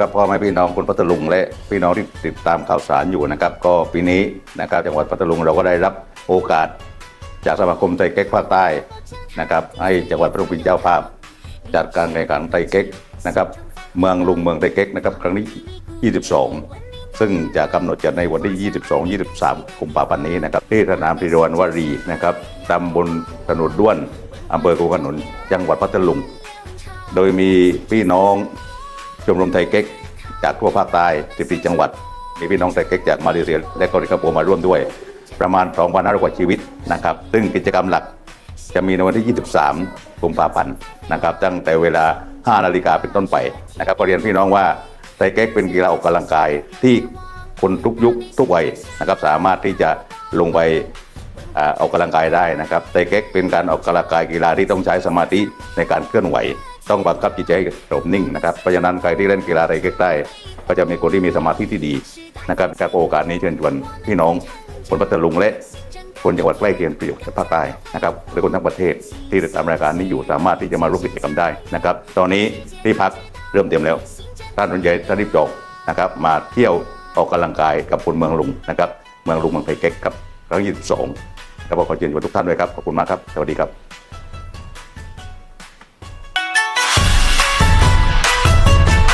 ครับพ่อแม่พี่น้องคนพัทลุงและพี่น้องที่ติดตามข่าวสารอยู่นะครับ ก็ปีนี้นะครับจังหวัดพัทลุงเราก็ได้รับโอกาส จากสมาคมไตรเก๊กภาคใต้นะครับ ให้จังหวัดพัทลุงเป็นเจ้าภาพ จัดการแข่งขันไตรเก๊กนะครับ เมืองลุงเมืองไตรเก๊กนะครับครั้งนี้ 22 ซึ่งจะกำหนดจัดในวันที่ 22 23กุมภาพันธ์นี้นะครับที่สนามพิรวันวารีนะครับตำบลถนนด้วนอำเภอกูขนุนจังหวัดพัทลุง โดยมีพี่น้อง ชมรมไทยเก๊กจากทั่วภาคใต้14จังหวัด มีพี่น้องไทยเก๊กจากมาเลเซียและเกาหลีคโปร์มาร่วมด้วย ประมาณ2,500กว่าชีวิตนะครับ ซึ่งกิจกรรมหลักจะมีในวันที่ 23กุมภาพันธ์นะครับ ตั้งแต่เวลา 5 นาฬิกาเป็นต้นไปนะครับก็เรียนพี่น้องว่าไทยเก๊กเป็นกีฬาออกกำลังกายที่คนทุกยุคทุกวัยนะครับสามารถที่จะลงไปอออกกำลังกายได้นะครับไตเก๊กเป็นการออกกำลังกายกีฬาที่ต้องใช้สมาธิในการเคลื่อนไหว ต้องบังคับจิตใจให้สงบนิ่งนะครับเพราะฉะนั้นใครที่เล่นกีฬาอะไรเก๊กได้ก็จะมีคนที่มีสมาธิที่ดีนะครับจากโอกาสนี้เชิญชวนพี่น้องคนพัทลุงและคนจังหวัดใกล้เคียงประโยชน์ภาคใต้นะครับหรือคนทั้งประเทศที่ติดตามรายการนี้อยู่สามารถที่จะมาร่วมกิจกรรมได้นะครับ ตอนนี้ที่พักเริ่มเตรียมแล้วท่านสนใจท่านรีบจองนะครับ มาเที่ยวออกกำลังกายกับคนเมืองลุงนะครับ เมืองลุงเมืองไทยเก๊กครับครั้งที่22แล้วก็ขอเชิญชวนทุกท่านด้วยครับขอบคุณมากครับสวัสดีครับ